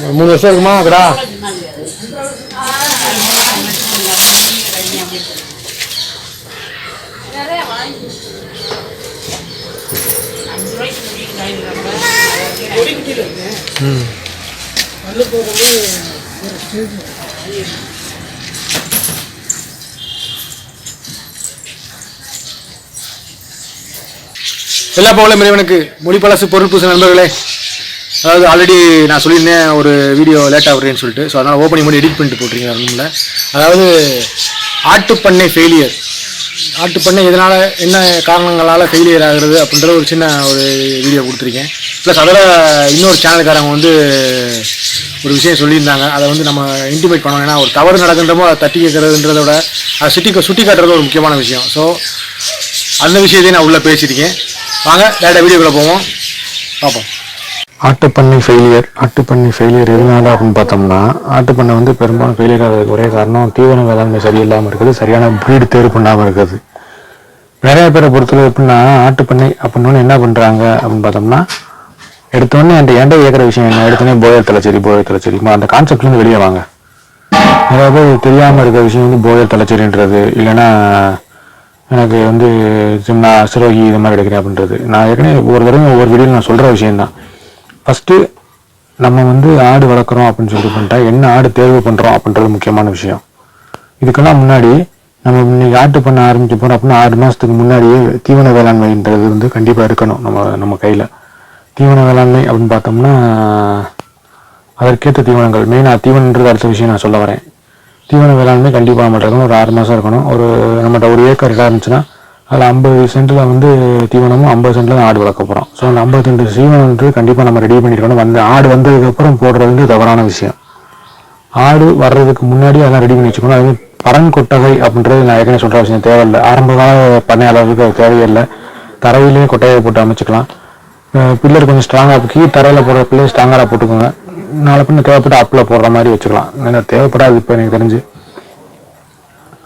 மூணு வருஷம் இருக்குமா? கடா ம். எல்லா பவளும் இறைவனுக்கு மொழி பழசு பொருள் பூச நண்பர்களே. அதாவது ஆல்ரெடி நான் சொல்லியிருந்தேன் ஒரு வீடியோ லேட் ஆகுறேன்னு சொல்லிட்டு. ஸோ அதனால் ஓப்பனிங் பண்ணி எடிட் பண்ணிட்டு போட்டிருக்கீங்க ரூமில் அதாவது ஆட்டுப்பண்ணை ஃபெயிலியர் ஆட்டுப்பண்ணை எதனால் என்ன காரணங்களால் ஃபெயிலியர் ஆகுறது அப்படின்ற ஒரு சின்ன ஒரு வீடியோ கொடுத்துருக்கேன். ப்ளஸ் அதில் இன்னொரு சேனல்காரங்க வந்து ஒரு விஷயம் சொல்லியிருந்தாங்க. அதை வந்து நம்ம இன்டிமேட் பண்ணோம் ஏன்னா ஒரு தவறு நடக்கின்றமோ அதை தட்டி கேட்கறதுன்றத விட அதை சுட்டி சுட்டி காட்டுறது ஒரு முக்கியமான விஷயம். ஸோ அந்த விஷயத்தையும் நான் உள்ளே பேசியிருக்கேன். வாங்க டேட்டா வீடியோக்குள்ளே போவோம். பார்ப்போம். ஆட்டுப்பண்ணை ஃபெயிலியர் ஆட்டுப்பண்ணை ஃபெயிலியர் எதனால அப்படின்னு பார்த்தோம்னா ஆட்டுப்பண்ணை வந்து பெரும்பாலும் ஃபெயிலியர் ஆகிறதுக்கு ஒரே காரணம் தீவன வேளாண்மை சரியில்லாமல் இருக்குது சரியான ப்ரீடு தேர்வு பண்ணாமல் இருக்குது. நிறைய பேரை பொறுத்தவரை எப்படின்னா ஆட்டுப்பண்ணை அப்படின்னு என்ன பண்ணுறாங்க அப்படின்னு பார்த்தோம்னா எடுத்தோடனே அந்த எண்டை கேட்குற விஷயம் என்ன? எடுத்தோடனே போயர் தலைச்சேரி போயர் தலைச்சேரிமா அந்த கான்செப்ட்லேருந்து வெளியே வாங்க. நிறைய பேர் தெரியாமல் இருக்கிற விஷயம் வந்து போயர் தலைச்சேரின்றது. இல்லைன்னா எனக்கு வந்து சின்ன சிரோகி இது மாதிரி எடுக்கிறேன் அப்படின்றது. நான் ஏற்கனவே ஒவ்வொரு தடவையும் ஒவ்வொரு வீடியோ நான் சொல்கிற விஷயம்தான். ஃபஸ்ட்டு நம்ம வந்து ஆடு வளர்க்குறோம் அப்படின்னு சொல்லிட்டு பண்ணிட்டா என்ன ஆடு தேர்வு பண்ணுறோம் அப்படின்றது முக்கியமான விஷயம். இதுக்கெல்லாம் முன்னாடி நம்ம இன்னைக்கு ஆட்டு பண்ண ஆரம்பிக்க போகிறோம் அப்படின்னா ஆறு மாதத்துக்கு முன்னாடியே தீவன வேளாண்மைன்றது வந்து கண்டிப்பாக இருக்கணும் நம்ம நம்ம கையில். தீவன வேளாண்மை அப்படின்னு பார்த்தோம்னா அதற்கேற்ற தீவனங்கள். மெயினாக தீவனன்றது அடுத்த விஷயம் நான் சொல்ல வரேன். தீவன வேளாண்மை கண்டிப்பாக நம்மகிட்ட இருக்கணும். ஒரு ஆறு மாதம் இருக்கணும். ஒரு நம்மகிட்ட ஒரு ஏக்கர் இடம் இருந்துச்சுன்னா அதில் ஐம்பது சென்ட்டில் வந்து தீவனமும் ஐம்பது சென்ட்டில் ஆடு வளர்க்க போகிறோம் ஸோ அந்த ஐம்பது சென்ட் சீவனம் வந்து கண்டிப்பாக நம்ம ரெடி பண்ணியிருக்கணும் வந்து ஆடு வந்ததுக்கப்புறம் போடுறது வந்து தவறான விஷயம். ஆடு வர்றதுக்கு முன்னாடி அதெல்லாம் ரெடி பண்ணி வச்சுக்கணும். அது பரன் கொட்டகை அப்படின்றது நான் ஏற்கனவே சொல்கிற விஷயம். தேவையில்லை. ஆரம்ப கால பண்ணையாளருக்கு அது தேவையில்லை. தரையிலேயே கொட்டையை போட்டு அமைச்சிக்கலாம். பில்லர் கொஞ்சம் ஸ்ட்ராங்காக கீழ் தரையில் போடுற பில்லர் ஸ்ட்ராங்காக போட்டுக்கோங்க. நாளை பின்ன தேவைப்பட்டு அப்பில் போடுற மாதிரி வச்சுக்கலாம். ஏன்னா தேவைப்படாது இப்போ எனக்கு தெரிஞ்சு.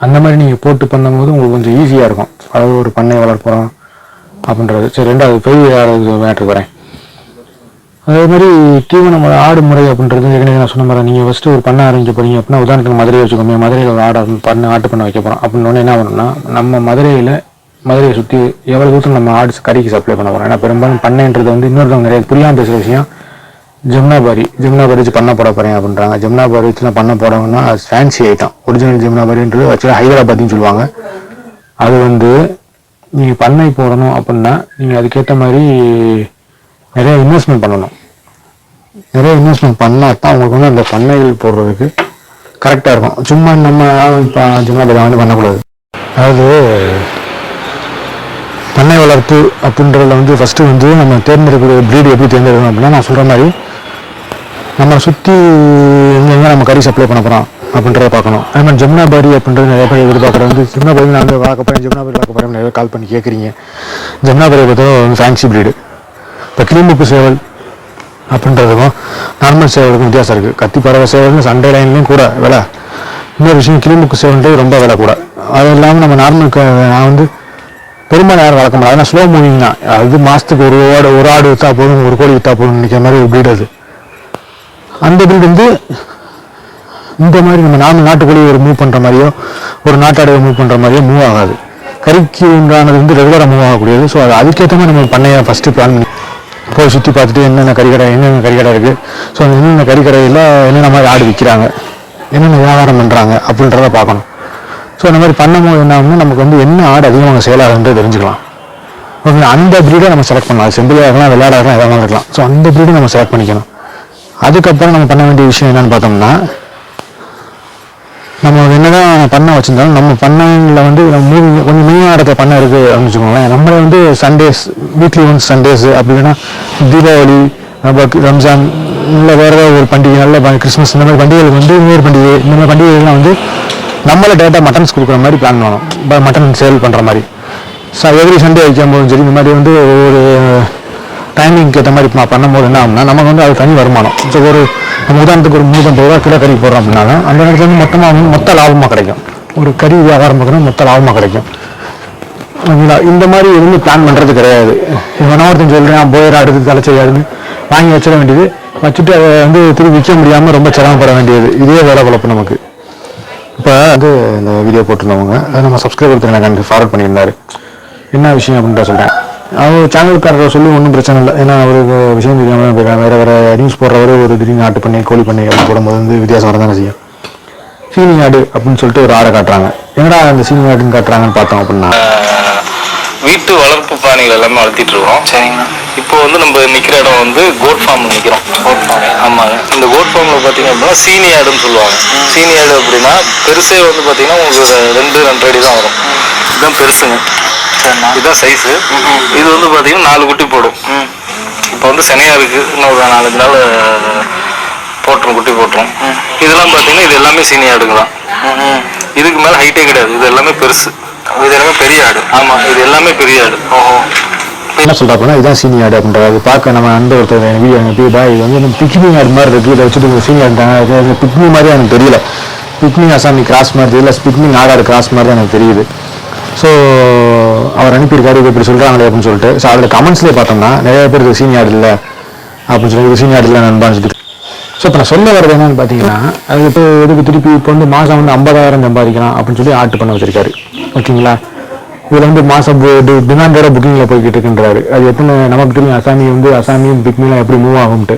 அந்த மாதிரி நீங்கள் போட்டு பண்ணும்போது உங்களுக்கு கொஞ்சம் ஈஸியாக இருக்கும். அதாவது ஒரு பண்ணை வளர்ப்புறோம் அப்படின்றது. சரி ரெண்டாவது பெரிய ஆறு மேட்ருக்கு வரேன் அதே மாதிரி தீவனம் ஆடு முறை அப்படின்றது ஏற்கனவே நான் சொன்ன மாதிரி நீங்கள் ஃபஸ்ட்டு ஒரு பண்ணை ஆரம்பிக்க போகிறீங்க அப்படின்னா உதாரணத்துக்கு மதுரையை வச்சுக்கோங்க மதுரையில் ஒரு ஆடு பண்ண ஆட்டு பண்ணை வைக்க போகிறோம் அப்படின்னு என்ன பண்ணணும்னா நம்ம மதுரையில் மதுரையை சுற்றி எவ்வளோ தூரத்தில் நம்ம ஆடு கறிக்கு சப்ளை பண்ண போகிறோம் ஏன்னா பெரும்பாலும் பண்ணைன்றது வந்து இன்னொருத்தவங்க நிறைய புரியாமல் பேசுகிற விஷயம் ஜமுனாபாரி ஜமுனாபாரி வச்சு பண்ண போட போகிறேன் அப்படின்றாங்க. ஜமுனாபாரி வச்சுலாம் பண்ண போடணும்னா அது ஃபேன்சி ஐட்டம் ஒரிஜினல் ஜமுனாபாரின்றது ஆக்சுவலாக ஹைதராபாத்னு சொல்லுவாங்க. அது வந்து நீங்கள் பண்ணை போடணும் அப்படின்னா நீங்கள் அதுக்கேற்ற மாதிரி நிறைய இன்வெஸ்ட்மெண்ட் பண்ணணும். நிறைய இன்வெஸ்ட்மெண்ட் பண்ணால் தான் உங்களுக்கு வந்து அந்த பண்ணைகள் போடுறதுக்கு கரெக்டாக இருக்கும். சும்மா நம்ம இப்போ இதை வந்து பண்ணக்கூடாது. அதாவது பண்ணை வளர்ப்பு அப்படின்றதுல வந்து ஃபஸ்ட்டு வந்து நம்ம தேர்ந்தெடுக்கக்கூடிய ப்ரீடு எப்படி தேர்ந்தெடுக்கணும் அப்படின்னா நான் சொல்கிற மாதிரி நம்ம சுற்றி எங்கெங்கே நம்ம கறி சப்ளை பண்ண போகிறோம் அப்படின்றத பார்க்கணும். அதே மாதிரி ஜமுனா அப்படின்றது நிறைய பேர் எதிர்பார்க்குறது வந்து ஜமுனா நான் வந்து வளர்க்க போகிறேன் ஜமுனா பாரி வளர்க்க போகிறேன் நிறைய கால் பண்ணி கேட்குறீங்க ஜமுனா பாரியை ஃபேன்சி ப்ரீடு இப்போ கிளிமுப்பு சேவல் அப்படின்றதுக்கும் நார்மல் சேவலுக்கும் வித்தியாசம் இருக்குது கத்தி பறவை சேவல்னு சண்டே லைன்லேயும் கூட விலை. இன்னொரு விஷயம் கிளிமுக்கு சேவல்ன்றது ரொம்ப விலை கூட. அது இல்லாமல் நம்ம நார்மல் நான் வந்து பெரும்பாலும் யாரும் வளர்க்க முடியாது ஆனால் ஸ்லோ மூவிங் தான். அது மாதத்துக்கு ஒரு ஆடு ஒரு ஆடு விற்றா போதும் ஒரு கோடி விற்றா போதும் நினைக்கிற மாதிரி ஒரு ப்ரீடு அது. அந்த ப்ரீடு வந்து இந்த மாதிரி நம்ம நாம நாட்டுக்குள்ளேயே ஒரு மூவ் பண்ணுற மாதிரியோ ஒரு நாட்டாடையை மூவ் பண்ணுற மாதிரியோ மூவ் ஆகாது. கறிக்கு உண்டானது வந்து ரெகுலராக மூவ் ஆகக்கூடியது. ஸோ அது அதுக்கேற்ற மாதிரி நம்ம பண்ணையை ஃபஸ்ட்டு பிளான் பண்ணி போய் சுற்றி பார்த்துட்டு என்னென்ன கறிக்கடை என்னென்ன கறிக்கடை இருக்குது ஸோ அந்த என்னென்ன கறிக்கடையில் என்னென்ன மாதிரி ஆடு விற்கிறாங்க என்னென்ன வியாபாரம் பண்ணுறாங்க அப்படின்றத பார்க்கணும். ஸோ அந்த மாதிரி பண்ணும்போது என்ன ஆகும்னா நமக்கு வந்து என்ன ஆடு அதிகமாக செயலாகுன்றது தெரிஞ்சுக்கலாம். ஓகே அந்த ப்ரீடை நம்ம செலக்ட் பண்ணலாம். செம்பிளாக இருக்கலாம் விளையாட இருக்கலாம் எதாவது இருக்கலாம். ஸோ அந்த ப்ரீடை நம்ம செலக்ட் பண்ணிக்கணும். அதுக்கப்புறம் நம்ம பண்ண வேண்டிய விஷயம் என்னென்னு பார்த்தோம்னா நம்ம என்னதான் பண்ண வச்சிருந்தாலும் நம்ம பண்ணையில் வந்து நம்ம கொஞ்சம் மெயினாக இடத்துல பண்ண இருக்குது அப்படின்னு வச்சுக்கோங்களேன். நம்மளை வந்து சண்டேஸ் வீக்லி ஒன்ஸ் சண்டேஸ் அப்படி இல்லைன்னா தீபாவளி பக் ரம்ஜான் இல்லை வேறு ஏதாவது ஒரு பண்டிகை நல்ல ப- கிறிஸ்மஸ் இந்த மாதிரி பண்டிகைகளுக்கு வந்து இன்னொரு பண்டிகை இந்த மாதிரி பண்டிகைகள்லாம் வந்து நம்மளை டேரெக்டாக மட்டன்ஸ் கொடுக்குற மாதிரி பிளான் பண்ணணும். மட்டன் சேல் பண்ணுற மாதிரி. ஸோ எவ்ரி சண்டே வைக்கும் போதும் சரி இந்த மாதிரி வந்து ஒரு டைமிங்க்கு ஏற்ற மாதிரி நான் பண்ணும்போது என்ன ஆகும்னா நமக்கு வந்து அது தனி வருமானம். ஸோ ஒரு நம்ம உதாரணத்துக்கு ஒரு நூற்றம்பது ரூபா கிலோ கறி போடுறோம் அப்படின்னாலும் அந்த நேரத்தில் வந்து மொத்தமாக வந்து மொத்த லாபமாக கிடைக்கும். ஒரு கறி வியாபாரம் பார்க்கணும் மொத்த லாபமாக கிடைக்கும். ஓகேங்களா இந்த மாதிரி எதுவுமே பிளான் பண்ணுறது கிடையாது. இவன் ஒருத்தன் சொல்கிறேன் போயிடா அடுத்து தலைச்சையாடுன்னு வாங்கி வச்சிட வேண்டியது. வச்சுட்டு அதை வந்து திருப்பி விற்க முடியாமல் ரொம்ப சிரமப்பட வேண்டியது. இதே வேலை குழப்பம் நமக்கு. இப்போ வந்து இந்த வீடியோ போட்டிருந்தவங்க அதை நம்ம சப்ஸ்கிரைபர் எனக்கு எனக்கு ஃபார்வர்ட் பண்ணியிருந்தாரு. என்ன விஷயம் அப்படின்ற சொல்கிறேன் அவர் சேனல்காரர் சொல்லி ஒன்றும் பிரச்சனை இல்லை. ஏன்னா அவருக்கு விஷயம் தெரியாமல் வேறு வேறு நியூஸ் போடுறவரு ஒரு திடீர்னு ஆட்டு பண்ணி கோழி பண்ணி அப்படி போடும்போது வந்து வித்தியாசம் வரதானே செய்யும். சீனி ஆடு அப்படின்னு சொல்லிட்டு ஒரு ஆடை காட்டுறாங்க. என்னடா அந்த சீனி ஆடுன்னு காட்டுறாங்கன்னு பார்த்தோம் அப்படின்னா. வீட்டு வளர்ப்பு பிராணிகள் எல்லாமே வளர்த்திட்டு இருக்கோம். சரிங்கண்ணா இப்போ வந்து நம்ம நிக்கிற இடம் வந்து கோட் ஃபார்ம் நிக்கிறோம். கோட் ஃபார்ம் ஆமாங்க. இந்த கோட் ஃபார்ம்ல பாத்தீங்க அப்படின்னா சீனி ஆடுன்னு சொல்லுவாங்க. சீனி ஆடு அப்படின்னா பெருசே வந்து பாத்தீங்கன்னா உங்களுக்கு ரெண்டு ரெண்டு அடி தான் வரும். இதுதான் பெருசுங்க. இதுதான் சைஸு இது வந்து பாத்தீங்கன்னா நாலு குட்டி போடும். இப்போ வந்து சனியா இருக்கு. இன்னும் ஒரு நாலஞ்சு நாள் போட்டுரும் குட்டி போட்டுரும். இதெல்லாம் பாத்தீங்கன்னா இது எல்லாமே சீனி ஆடுங்க தான். இதுக்கு மேல ஹைட்டே கிடையாது. இது எல்லாமே பெருசு. இது எல்லாமே பெரிய ஆடு. ஆமா இது எல்லாமே பெரிய ஆடு. ஓஹோ. என்ன சொல்கிறாப்புனா இதுதான் சீனி ஆடு அப்படின்றது பார்க்க நம்ம நண்பர் ஒருத்தர் எனக்கு வீடியோ அனுப்பி பா இது வந்து நம்ம பிக்னி ஆடு மாதிரி இருக்குது இதை வச்சுட்டு சீனி ஆடுட்டாங்க பிக்னி மாதிரி எனக்கு தெரியல. பிக்னி அசாமி கிராஸ் மாதிரி தெரியல. பிக்னி நாடாடு கிராஸ் மாதிரி தான் எனக்கு தெரியுது. ஸோ அவர் அனுப்பியிருக்காரு இது இப்படி சொல்கிறாங்களே அப்படின்னு சொல்லிட்டு. ஸோ அதில் கமெண்ட்ஸ்லேயே பார்த்தோம்னா நிறைய பேர் இது சீனி இல்லை அப்படின்னு சொல்லி இது சீனி இல்லை நண்பான்னு சொல்லிட்டு. ஸோ இப்போ நான் சொல்ல வர்றது என்னன்னு பார்த்தீங்கன்னா அது இப்போ எதுக்கு திருப்பி இப்போ வந்து மாதம் வந்து ஐம்பதாயிரம் சம்பாதிக்கலாம் அப்படின்னு சொல்லி ஆர்ட் பண்ண வச்சிருக்காரு. ஓகேங்களா? இதில் வந்து மாதம் டிமாண்டோட புக்கிங்கில் போய்கிட்டு இருக்குன்றாரு. அது எத்தனை நமக்கு தெரியும் அசாமி வந்து அசாமியும் பிக்மிலாம் எப்படி மூவ் ஆகும்ட்டு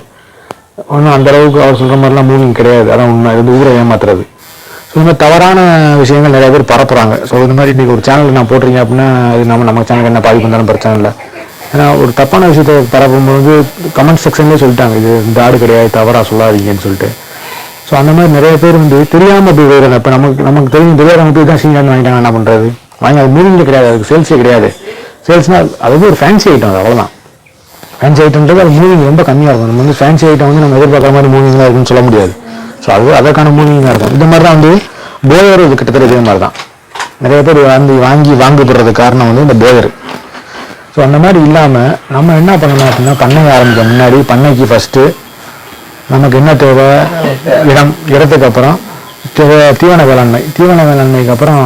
ஒன்றும் அந்த அளவுக்கு அவர் சொல்கிற மாதிரிலாம் மூவிங் கிடையாது. அதான் உண்மை. அது வந்து ஊரை ஏமாத்துறது. இந்த மாதிரி தவறான விஷயங்கள் நிறைய பேர் பரப்புறாங்க. ஸோ இந்த மாதிரி இன்றைக்கி ஒரு சேனல் நான் போட்டிருக்கீங்க அப்படின்னா அது நம்ம நம்ம சேனலுக்கு என்ன பாதிப்பு இருந்தாலும் பிரச்சனை இல்லை. ஏன்னா ஒரு தப்பான விஷயத்தை பரப்பும்போது கமெண்ட் செக்ஷன்லேயே சொல்லிட்டாங்க. இது இந்த ஆடு கிடையாது தவறாக சொல்லாதீங்கன்னு சொல்லிட்டு. ஸோ அந்த மாதிரி நிறைய பேர் வந்து தெரியாமல் போய் வேறு இப்போ நமக்கு நமக்கு தெரியும் தெரியாதவங்க போய் தான் சீனியர் வாங்கிட்டாங்க என்ன பண்ணுறது வாங்கி அது மீனிங்கே கிடையாது. அதுக்கு சேல்ஸே கிடையாது. சேல்ஸ்னால் அது வந்து ஒரு ஃபேன்சி ஐட்டம் அது அவ்வளோதான் ஃபேன்சி ஐட்டம்ன்றது அது மூவிங் ரொம்ப கம்மியாக இருக்கும். நம்ம வந்து ஃபேன்சி ஐட்டம் வந்து நம்ம எதிர்பார்க்குற மாதிரி மூவிங்லாம் இருக்குன்னு சொல்ல முடியாது. ஸோ அது அதற்கான மூலிகையாக இருக்கும். இந்த மாதிரி தான் வந்து போயர் இது கிட்டத்தட்ட இதே மாதிரி தான் நிறைய பேர் வந்து வாங்கி வாங்கப்படுறது காரணம் வந்து இந்த போயர் ஸோ அந்த மாதிரி இல்லாமல் நம்ம என்ன பண்ணணும் அப்படின்னா பண்ணை ஆரம்பிக்க முன்னாடி பண்ணைக்கு ஃபஸ்ட்டு நமக்கு என்ன தேவை? இடம் இடத்துக்கு அப்புறம் தேவை தீவன வேளாண்மை. தீவன வேளாண்மைக்கு அப்புறம்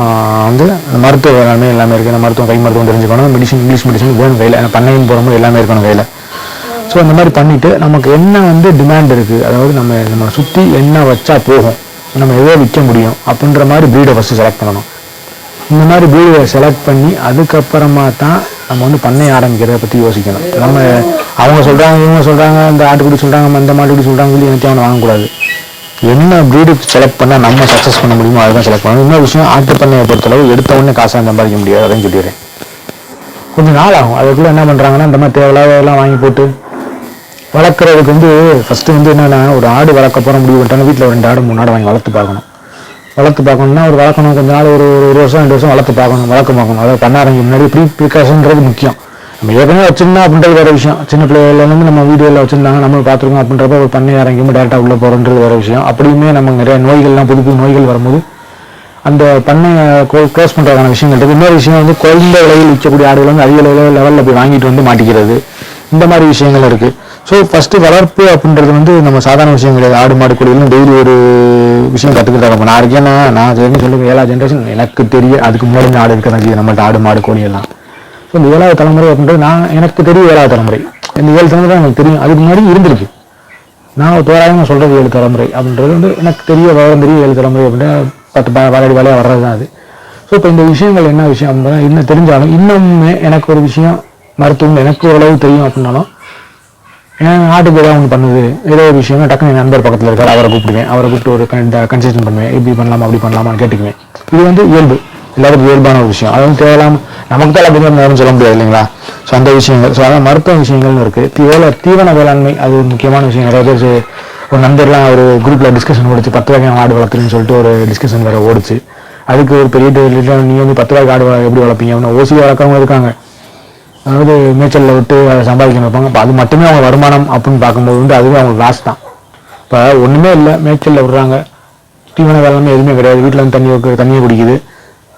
வந்து மருத்துவ வேளாண்மை எல்லாமே இருக்குது மருத்துவம் கை மருத்துவம் தெரிஞ்சுக்கணும். மெடிசன் இங்கிலீஷ் மெடிசன் வேணும் கையில். ஏன்னா பண்ணையும் போகும்போது எல்லாமே இருக்கணும் கையில். ஸோ அந்த மாதிரி பண்ணிவிட்டு நமக்கு என்ன வந்து டிமாண்ட் இருக்குது அதாவது நம்ம நம்ம சுற்றி என்ன வச்சா போகும்? நம்ம எதோ விற்க முடியும்? அப்படின்ற மாதிரி ப்ரீடை ஃபஸ்ட்டு செலக்ட் பண்ணணும். இந்த மாதிரி ப்ரீடை செலக்ட் பண்ணி அதுக்கப்புறமா தான் நம்ம வந்து பண்ணைய ஆரம்பிக்கிறத பற்றி யோசிக்கணும். நம்ம அவங்க சொல்கிறாங்க இவங்க சொல்கிறாங்க இந்த ஆட்டுக்குடி சொல்கிறாங்க இந்த மாட்டுக்குடி சொல்கிறாங்க சொல்லி எனக்கு அவனை வாங்கக்கூடாது. என்ன ப்ரீடு செலக்ட் பண்ணால் நம்ம சக்ஸஸ் பண்ண முடியுமோ அதுதான் செலக்ட் பண்ணணும். இன்னொரு விஷயம் ஆட்டு பண்ணையை பொறுத்தளவு எடுத்த உடனே காசாக சம்பாதிக்க முடியாது அதையும் சொல்லிடுறேன். கொஞ்சம் நாள் ஆகும். அதுக்குள்ளே என்ன பண்ணுறாங்கன்னா இந்த மாதிரி தேவையில்லாதெல்லாம் வாங்கி போட்டு வளர்க்குறதுக்கு வந்து ஃபஸ்ட்டு வந்து என்னென்னா ஒரு ஆடு வளர்க்க போகிற முடிவு பண்ணிட்டாங்க வீட்டில் ரெண்டு ஆடு மூணு ஆடு வாங்கி வளர்த்து பார்க்கணும். வளர்த்து பார்க்கணும்னா ஒரு வளர்க்கணும் கொஞ்ச நாள் ஒரு ஒரு ஒரு வருஷம் ரெண்டு வருஷம் வளர்த்து பார்க்கணும் வளர்க்க பார்க்கணும். அதாவது பண்ண ஆரம்பிக்க முன்னாடி ப்ரீ ப்ரிகாஷன்றது முக்கியம். நம்ம ஏற்கனவே வச்சிருந்தோம் அப்படின்றது வேறு விஷயம். சின்ன பிள்ளைகள்லேருந்து நம்ம வீடியோவில் வச்சுருந்தாங்க நம்ம பார்த்துருக்கோம் அப்படின்றப்ப ஒரு பண்ணை இறங்கியும் டேரெக்டாக உள்ளே போகிறோன்றது வேறு விஷயம். அப்படியுமே நமக்கு நிறைய நோய்கள்லாம் புது புது நோய்கள் வரும்போது அந்த பண்ணையை க்ளோஸ் பண்ணுறதுக்கான விஷயங்கள் இருக்குது இன்னொரு விஷயம் வந்து குறைந்த விலையில் விற்கக்கூடிய ஆடுகள் வந்து அதிக லெவலில் லெவலில் போய் வாங்கிட்டு வந்து மாட்டிக்கிறது. இந்த மாதிரி விஷயங்கள் இருக்குது ஸோ ஃபஸ்ட்டு வளர்ப்பு அப்படின்றது வந்து நம்ம சாதாரண விஷயம் கிடையாது. ஆடு மாடு கோழிகளும் டெய்லி ஒரு விஷயம் கற்றுக்கிட்டாங்க நான் இருக்கேன்னா நான் தெரிஞ்சு சொல்லுவேன் ஏழா ஜென்ரேஷன் எனக்கு தெரிய அதுக்கு முன்னாடி ஆடு இருக்க தான் செய்யுது நம்மள்ட்ட ஆடு மாடு கோழி எல்லாம். ஸோ இந்த ஏழாவது தலைமுறை அப்படின்றது நான் எனக்கு தெரியும் ஏழாவது தலைமுறை. இந்த ஏழு தலைமுறை எனக்கு தெரியும். அதுக்கு முன்னாடி இருந்திருக்கு. நான் தோராயமாக சொல்கிறது ஏழு தலைமுறை அப்படின்றது வந்து எனக்கு தெரிய விவரம் தெரியும் ஏழு தலைமுறை அப்படின்னா பத்து ப வாழடி வேலையாக வர்றது தான் அது. ஸோ இப்போ இந்த விஷயங்கள் என்ன விஷயம் அப்படின்னா இன்னும் தெரிஞ்சாலும் இன்னுமே எனக்கு ஒரு விஷயம் மருத்துவம் எனக்கு ஓரளவு தெரியும் அப்படின்னாலும் ஆட்டுக்கு ஏதாவது ஒன்று பண்ணுது. ஏதோ ஒரு விஷயம் டக்குனு என் நண்பர் பக்கத்தில் இருக்கார் அவரை கூப்பிடுவேன். அவரை கூப்பிட்டு ஒரு கன்செஷன் பண்ணுவேன். இப்படி பண்ணலாமா அப்படி பண்ணலாமான்னு கேட்டுக்குவேன். இது வந்து இயல்பு. எல்லாருக்கும் இயல்பான ஒரு விஷயம். அது வந்து தேவையில்லாம நமக்கு தான் எல்லாத்தையும் நேரம் சொல்ல முடியாது இல்லைங்களா? ஸோ அந்த விஷயங்கள் ஸோ அதான் மருத்துவ விஷயங்கள்னு இருக்குது தீவன தீவன வேளாண்மை அது ஒரு முக்கியமான விஷயம். நிறைய பேர் ஒரு நண்பர்லாம் ஒரு குரூப்பில் டிஸ்கஷன் ஓடிச்சு. பத்து வகையான ஆடு வளர்த்துறேன்னு சொல்லிட்டு ஒரு டிஸ்கஷன் வேறு ஓடிச்சு. அதுக்கு ஒரு பெரிய நீ வந்து பத்து ரூபாய்க்கு ஆடு எப்படி வளர்ப்பீங்க? அப்படின்னா ஓசி வளர்க்குறவங்க இருக்காங்க. அதாவது மேய்ச்சலில் விட்டு சம்பாதிக்க வைப்பாங்க இப்போ அது மட்டுமே அவங்க வருமானம் அப்படின்னு பார்க்கும்போது வந்து அதுவே அவங்க லாஸ் தான். இப்போ ஒன்றுமே இல்லை. மேய்ச்சலில் விடுறாங்க. தீவன வேலைமே எதுவுமே கிடையாது. வீட்டில் வந்து தண்ணி வைக்க தண்ணியை குடிக்குது.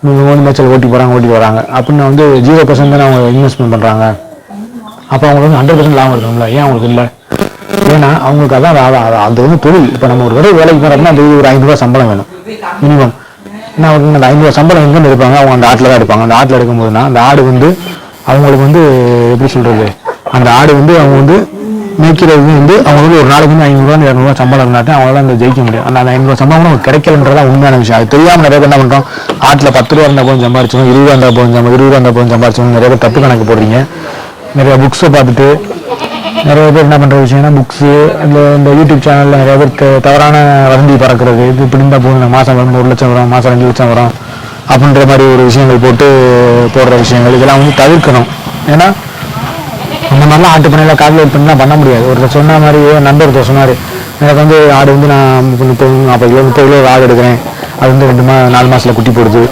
இவங்க வந்து மேய்ச்சல் ஓட்டி போகிறாங்க ஓட்டி வராங்க. அப்படின்னு வந்து ஜீரோ பர்சன்ட் தானே அவங்க இன்வெஸ்ட்மெண்ட் பண்ணுறாங்க அப்போ அவங்களுக்கு வந்து ஹண்ட்ரட் பர்சன்ட் லாபம் இருக்கணும்ல ஏன் அவங்களுக்கு இல்லை? ஏன்னா அவங்களுக்கு அதான் அது- வந்து தொழில். இப்போ நம்ம ஒரு கடை வேலைக்கு போகிறோம்னா அது ஒரு ஐநூறுரூவா சம்பளம் வேணும். மினிமம் ஏன்னா அவங்க அந்த ஐநூறுரூவா சம்பளம் எங்கேருந்து எடுப்பாங்க? அவங்க அந்த ஆட்டில் தான் எடுப்பாங்க. அந்த ஆட்டில் எடுக்கும்போதுனா அந்த ஆடு வந்து அவங்களுக்கு வந்து எப்படி சொல்கிறது அந்த ஆடு வந்து அவங்க வந்து மேய்க்கிறது வந்து அவங்க வந்து ஒரு நாளைக்கு வந்து ஐநூறுரூவா இரநூறுவா சம்பளம் இருந்தாட்டும் அவங்களால அந்த ஜெயிக்க முடியும் அந்த அந்த ஐநூறுவா சம்பளம் கூட நமக்கு கிடைக்கலன்றதா உண்மையான விஷயம். அது தெரியாமல் நிறைய பேர் என்ன பண்ணுறோம் ஆட்டில் பத்து ரூபா இருந்தால் போதும் சம்பாரிச்சோம் இருபது ரூபா இருந்தால் போதும் சம்பா இருபது ரூபா இருந்தால் போதும் சம்பாரிச்சோம் நிறைய பேர் தப்பு கணக்கு போடுறீங்க. நிறைய புக்ஸை பார்த்துட்டு நிறைய பேர் என்ன பண்ணுற விஷயம்னா புக்ஸு இந்த இந்த யூடியூப் சேனலில் நிறைய பேர் த- தவறான வதந்தி பறக்கிறது இது இப்படி இருந்தால் போதும் மாதம் வரும் ஒரு லட்சம் வரும் மாதம் ரெண்டு லட்சம் வரும். அப்படின்ற மாதிரி ஒரு விஷயங்கள் போட்டு போடுற விஷயங்கள் இதெல்லாம் வந்து தவிர்க்கணும். ஏன்னா இந்த மாதிரிலாம் ஆட்டு பண்ணையில் கால்குலேட் பண்ணலாம் பண்ண முடியாது. ஒருத்தர் சொன்ன மாதிரி நண்பர் ஒருத்தர் சொன்னார் எனக்கு வந்து ஆடு வந்து நான் முப்பது நாற்பது கிலோ முப்பது கிலோ ஆடு எடுக்கிறேன். அது வந்து ரெண்டு மா நாலு மாதத்தில் குட்டி போடுது.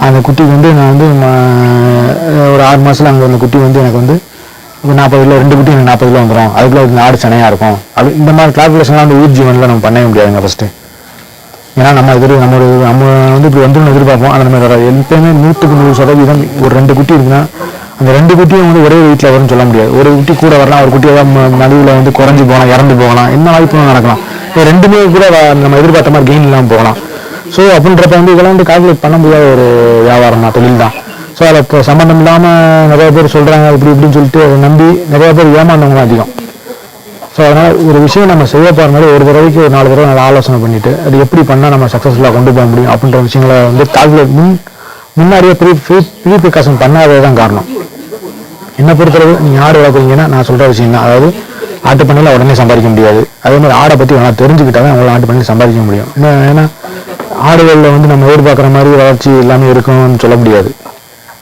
அந்த குட்டிக்கு வந்து நான் வந்து ம- ஒரு ஆறு மாதத்தில் அங்கே அந்த குட்டி வந்து எனக்கு வந்து இப்போ நாற்பது கிலோ ரெண்டு குட்டி எனக்கு நாற்பது கிலோ வந்துடும் அதுக்குள்ளே இந்த ஆடு சனையாக இருக்கும். அது இந்த மாதிரி கால்குலேஷன்லாம் வந்து ஊர் ஜீவனில் நம்ம பண்ணவே முடியாதுங்க ஃபஸ்ட்டு ஏன்னா நம்ம எதிர் நம்ம ஒரு நம்ம வந்து இப்படி வந்துடும் எதிர்பார்ப்போம். அந்த மாதிரி வராது. எப்பயுமே நூற்றுக்கு நூறு சதவீதம் ஒரு ரெண்டு குட்டி இருக்குன்னா அந்த ரெண்டு குட்டியும் வந்து ஒரே வீட்டில் வரும்னு சொல்ல முடியாது. ஒரு குட்டி கூட வரலாம் ஒரு குட்டி ஏதாவது நடுவில் வந்து குறைஞ்சி போகலாம் இறந்து போகலாம் என்ன வாய்ப்பும் நடக்கலாம். ரெண்டுமே கூட நம்ம எதிர்பார்த்த மாதிரி கெயின் இல்லாமல் போகலாம். ஸோ அப்படின்றப்ப வந்து இதெல்லாம் வந்து கால்குலேட் பண்ண முடியாத ஒரு வியாபாரம் தான் தொழில் தான். ஸோ அதில் இப்போ சம்மந்தம் இல்லாமல் நிறைய பேர் சொல்கிறாங்க இப்படி இப்படின்னு சொல்லிட்டு அதை நம்பி நிறைய பேர் ஏமாந்தவங்க அதிகம். ஸோ அதனால் ஒரு விஷயம் நம்ம செய்ய போகிறனால ஒரு தடவைக்கு ஒரு நாலு தடவை நல்லா ஆலோசனை பண்ணிவிட்டு அது எப்படி பண்ணால் நம்ம சக்ஸஸ்ஃபுல்லாக கொண்டு போக முடியும் அப்படின்ற விஷயங்களை வந்து கால்குலேட் முன் முன்னாடியே ப்ரீ ப்ரீ ப்ரீ ப்ரிகாஷன் பண்ணாதே தான் காரணம். என்னை பொறுத்தளவு நீங்கள் ஆடு வளர்க்குறீங்கன்னா நான் சொல்கிற விஷயம் தான் அதாவது ஆட்டு பண்ணையில் உடனே சம்பாதிக்க முடியாது. அதே மாதிரி ஆடை பற்றி நல்லா தெரிஞ்சுக்கிட்டா தான் உங்களால் ஆட்டு பண்ணி சம்பாதிக்க முடியும். இன்னும் ஏன்னா ஆடுகளில் வந்து நம்ம எதிர்பார்க்குற மாதிரி வளர்ச்சி எல்லாமே இருக்கும்னு சொல்ல முடியாது.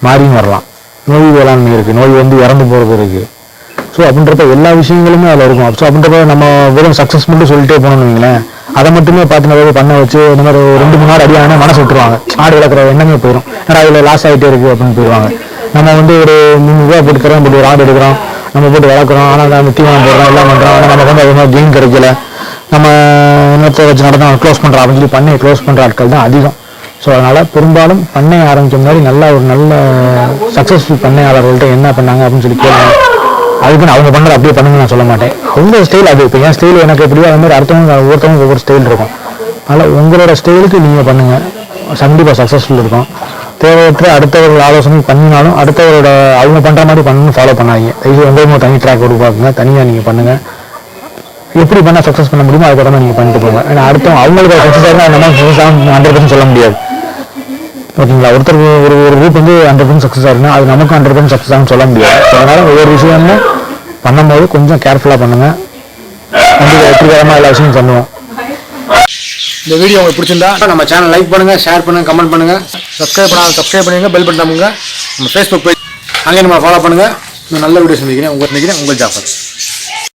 மாறியும் வரலாம். நோய் வேளாண்மை இருக்குது நோய் வந்து இறந்து போகிறது இருக்குது ஸோ அப்படின்றப்ப எல்லா விஷயங்களுமே அதில் இருக்கும். ஸோ அப்படின்றப்ப நம்ம வெறும் சக்ஸஸ் மட்டும் சொல்லிட்டே போனோம்னு வைங்களேன் அதை மட்டுமே பார்த்து நிறைய பண்ண வச்சு இந்த மாதிரி ஒரு ரெண்டு மூணு நாள் அடியான மனசு விட்டுருவாங்க. ஆடு வளர்க்குற எண்ணமே போயிடும் ஏன்னா அதில் லாஸ் ஆகிட்டே இருக்குது அப்படின்னு போயிடுவாங்க. நம்ம வந்து ஒரு முந்நூறுரூவா போட்டு தரோம் ஒரு ஆடு எடுக்கிறோம் நம்ம போட்டு வளர்க்குறோம் ஆனால் நம்ம தீவனம் போடுறோம் எல்லாம் பண்ணுறோம் ஆனால் நமக்கு வந்து அதிகமாக கெயின் கிடைக்கல. நம்ம இன்னொருத்த வச்சு நடந்தோம் க்ளோஸ் பண்ணுறோம் அப்படின்னு சொல்லி பண்ணையை க்ளோஸ் பண்ணுற ஆட்கள் தான் அதிகம். ஸோ அதனால் பெரும்பாலும் பண்ணை ஆரம்பிக்கும் முன்னாடி நல்ல ஒரு நல்ல சக்ஸஸ்ஃபுல் பண்ணையாளர்கள்ட்ட என்ன பண்ணாங்க அப்படின்னு சொல்லி கேளுங்க. அதுக்கு நான் அவங்க பண்ணுறது அப்படியே பண்ணுங்க நான் சொல்ல மாட்டேன். அவங்க ஸ்டைல் அது. இப்போ என் ஸ்டைல் எனக்கு எப்படியோ அது மாதிரி அடுத்தவங்க ஒவ்வொருத்தவங்க ஒவ்வொரு ஸ்டைல் இருக்கும். அதனால் உங்களோட ஸ்டைலுக்கு நீங்கள் பண்ணுங்கள் கண்டிப்பாக சக்ஸஸ்ஃபுல் இருக்கும். தேவையற்ற அடுத்தவர்கள் ஆலோசனை பண்ணினாலும் அடுத்தவரோட அவங்க பண்ணுற மாதிரி பண்ணணும்னு ஃபாலோ பண்ணாதீங்க. இது உங்களுக்கு தனி ட்ராக் உருவாக்குங்க தனியாக நீங்கள் பண்ணுங்கள் எப்படி பண்ணால் சக்ஸஸ் பண்ண முடியுமோ அதுக்கப்புறமா நீங்கள் பண்ணிட்டு போங்க. ஏன்னா அடுத்தவங்க அவங்களுக்கு சக்ஸஸ் ஆகும் நம்ம சக்ஸஸ் ஆகும் ஹண்ட்ரட் பர்சன்ட் சொல்ல முடியாது. ஓகேங்களா? ஒருத்தர் ஒரு ஒரு குரூப் வந்து ஹண்ட்ரட் பர்சன்ட் சக்ஸஸ் ஆகுனா அது நமக்கு ஹண்ட்ரட் பர்சன்ட் சக்ஸஸ் ஆகும் சொல்ல முடியாது. அதனால ஒவ்வொரு விஷயமும் பண்ணும்போது கொஞ்சம் கேர்ஃபுல்லாக பண்ணுங்க. கண்டிப்பாக வெற்றிகரமாக எல்லா விஷயமும் பண்ணுவோம். இந்த வீடியோ உங்களுக்கு பிடிச்சிருந்தா நம்ம சேனல் லைக் பண்ணுங்கள் ஷேர் பண்ணுங்கள் கமெண்ட் பண்ணுங்கள் சப்ஸ்கிரைப் பண்ணாத சப்ஸ்கிரைப் பண்ணுங்க பெல் பட்டன் நம்ம ஃபேஸ்புக் பேஜ் அங்கே நம்ம ஃபாலோ பண்ணுங்கள் நல்ல வீடியோ சந்திக்கிறேன். உங்கள் சந்திக்கிறேன். உங்கள் ஜாஃபர்.